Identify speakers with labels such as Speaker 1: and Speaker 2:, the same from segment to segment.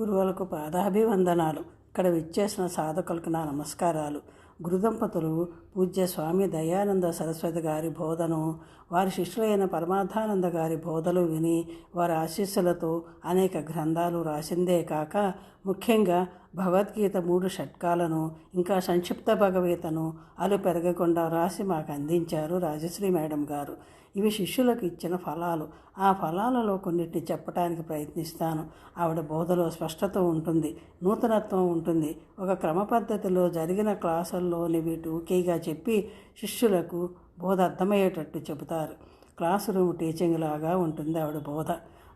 Speaker 1: గురువులకు పాదాభివందనాలు. ఇక్కడ విచ్చేసిన సాధకులకు నా నమస్కారాలు. గురుదంపతులు పూజ్య స్వామి దయానంద సరస్వతి గారి బోధను వారి శిష్యులైన పరమార్థానంద గారి బోధలు విని వారి ఆశీస్సులతో అనేక గ్రంథాలు రాసిందే కాక ముఖ్యంగా భగవద్గీత మూడు షట్కాలను ఇంకా సంక్షిప్త భగవీతను అలు పెరగకుండా రాసి మాకు అందించారు రాజశ్రీ మేడం గారు. ఇవి శిష్యులకు ఇచ్చిన ఫలాలు. ఆ ఫలాలలో కొన్నిటిని చెప్పడానికి ప్రయత్నిస్తాను. ఆవిడ బోధలో స్పష్టత ఉంటుంది. నూతనత్వం ఉంటుంది. ఒక క్రమ పద్ధతిలో జరిగిన క్లాసుల్లోని వీటి ఊకీగా చెప్పి శిష్యులకు బోధ అర్థమయ్యేటట్టు చెబుతారు. క్లాస్ రూమ్ టీచింగ్ లాగా ఉంటుంది ఆవిడ బోధ.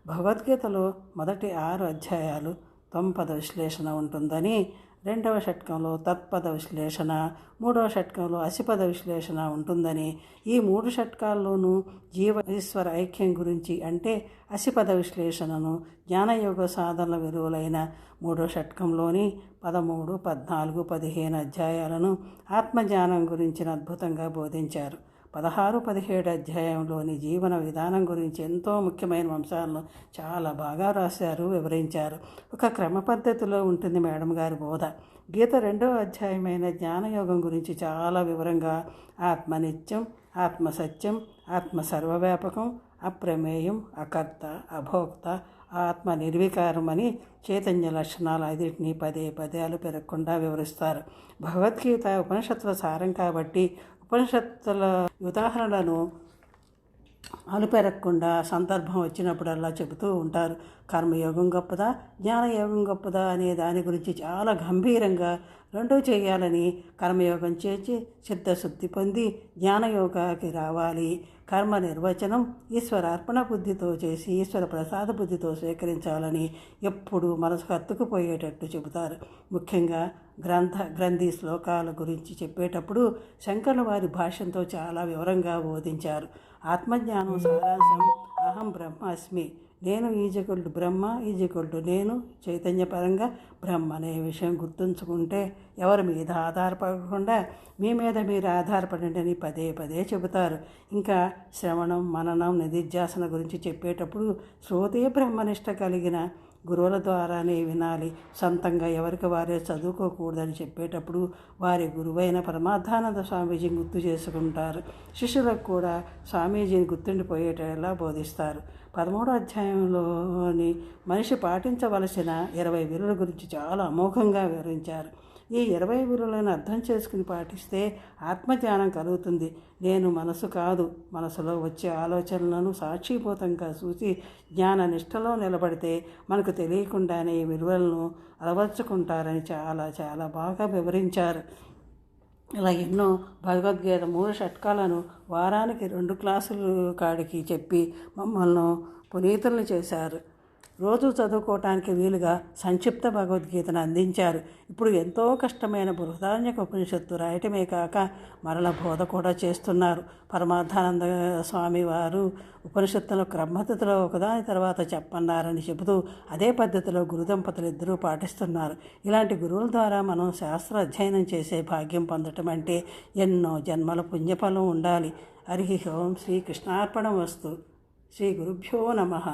Speaker 1: భగవద్గీతలో మొదటి ఆరు అధ్యాయాలు తొంపద విశ్లేషణ ఉంటుందని రెండవ షట్కంలో తత్పద విశ్లేషణ మూడవ షట్కంలో అసిపద విశ్లేషణ ఉంటుందని. ఈ మూడు షట్కాల్లోనూ జీవ ఈశ్వర ఐక్యం గురించి అంటే అసిపద విశ్లేషణను జ్ఞానయోగ సాధనల విలువలైన మూడో షట్కంలోని పదమూడు పద్నాలుగు పదిహేను అధ్యాయాలను ఆత్మజ్ఞానం గురించిన అద్భుతంగా బోధించారు. పదహారు పదిహేడు అధ్యాయంలోని జీవన విధానం గురించి ఎంతో ముఖ్యమైన అంశాలను చాలా బాగా రాశారు వివరించారు. ఒక క్రమ పద్ధతిలో ఉంటుంది మేడం గారి బోధ. గీత రెండవ అధ్యాయమైన జ్ఞానయోగం గురించి చాలా వివరంగా ఆత్మ నిత్యం ఆత్మ సత్యం ఆత్మ సర్వవ్యాపకం అప్రమేయం అకర్త అభోక్త ఆత్మ నిర్వికారం అని చైతన్య లక్షణాలు అదిటిని పదే పదేలు పెరగకుండా వివరిస్తారు. భగవద్గీత ఉపనిషత్తుల సారం కాబట్టి ఉపనిషత్తుల ఉదాహరణలను అలుపెరగకుండా సందర్భం వచ్చినప్పుడల్లా చెబుతూ ఉంటారు. కర్మయోగం గొప్పదా? జ్ఞానయోగం గొప్పదా? అనే దాని గురించి చాలా గంభీరంగా రెండూ చేయాలని కర్మయోగం చేసి చిత్తశుద్ధి పొంది జ్ఞానయోగాకి రావాలి. కర్మ నిర్వచనం ఈశ్వర అర్పణ బుద్ధితో చేసి ఈశ్వర ప్రసాద బుద్ధితో స్వీకరించాలని ఎప్పుడు మనసుకు అత్తుకుపోయేటట్టు చెబుతారు. ముఖ్యంగా గ్రంథ గ్రంథి శ్లోకాల గురించి చెప్పేటప్పుడు శంకరుల వారి భాష్యంతో చాలా వివరంగా బోధించారు. ఆత్మజ్ఞానం సారాంశం అహం బ్రహ్మాస్మి. నేను ఈజకొల్టు బ్రహ్మ ఈజకొల్టు నేను. చైతన్యపరంగా బ్రహ్మ అనే విషయం గుర్తుంచుకుంటే ఎవరి మీద ఆధారపడకుండా మీ మీద మీరు ఆధారపడండి అని పదే పదే చెబుతారు. ఇంకా శ్రవణం మననం నిధిధ్యాసన గురించి చెప్పేటప్పుడు శ్రోతే బ్రహ్మనిష్ట కలిగిన గురువుల ద్వారానే వినాలి. సొంతంగా ఎవరికి వారే చదువుకోకూడదని చెప్పేటప్పుడు వారి గురువైన పరమార్థానంద స్వామీజీని గుర్తు చేసుకుంటారు. శిష్యులకు కూడా స్వామీజీని గుర్తుండిపోయేటలా బోధిస్తారు. పదమూడో అధ్యాయంలోని మనిషి పాటించవలసిన ఇరవై విలువల గురించి చాలా అమోఘంగా వివరించారు. ఈ ఇరవై విలువలను అర్థం చేసుకుని పాటిస్తే ఆత్మజ్ఞానం కలుగుతుంది. నేను మనసు కాదు. మనసులో వచ్చే ఆలోచనలను సాక్షిభూతంగా చూసి జ్ఞాన నిష్టలో నిలబడితే మనకు తెలియకుండానే ఈ విలువలను అలవర్చుకుంటారని చాలా చాలా బాగా వివరించారు. ఇలా ఎన్నో భగవద్గీత మూడు షట్కాలను వారానికి రెండు క్లాసులు కాడికి చెప్పి మమ్మల్ని పునీతులను చేశారు. రోజు చదువుకోవటానికి వీలుగా సంక్షిప్త భగవద్గీతను అందించారు. ఇప్పుడు ఎంతో కష్టమైన బృహదాన్యక ఉపనిషత్తు రాయటమే కాక మరల బోధ కూడా చేస్తున్నారు. పరమార్థానంద స్వామి వారు ఉపనిషత్తుల క్రమపద్ధతిలో ఒకదాని తర్వాత చెప్పన్నారని చెబుతూ అదే పద్ధతిలో గురుదంపతులు ఇద్దరూ పాటిస్తున్నారు. ఇలాంటి గురువుల ద్వారా మనం శాస్త్ర అధ్యయనం చేసే భాగ్యం పొందటం అంటే ఎన్నో జన్మల పుణ్యఫలం ఉండాలి. హరి ఓం శ్రీకృష్ణార్పణం వస్తు శ్రీ గురుభ్యో నమః.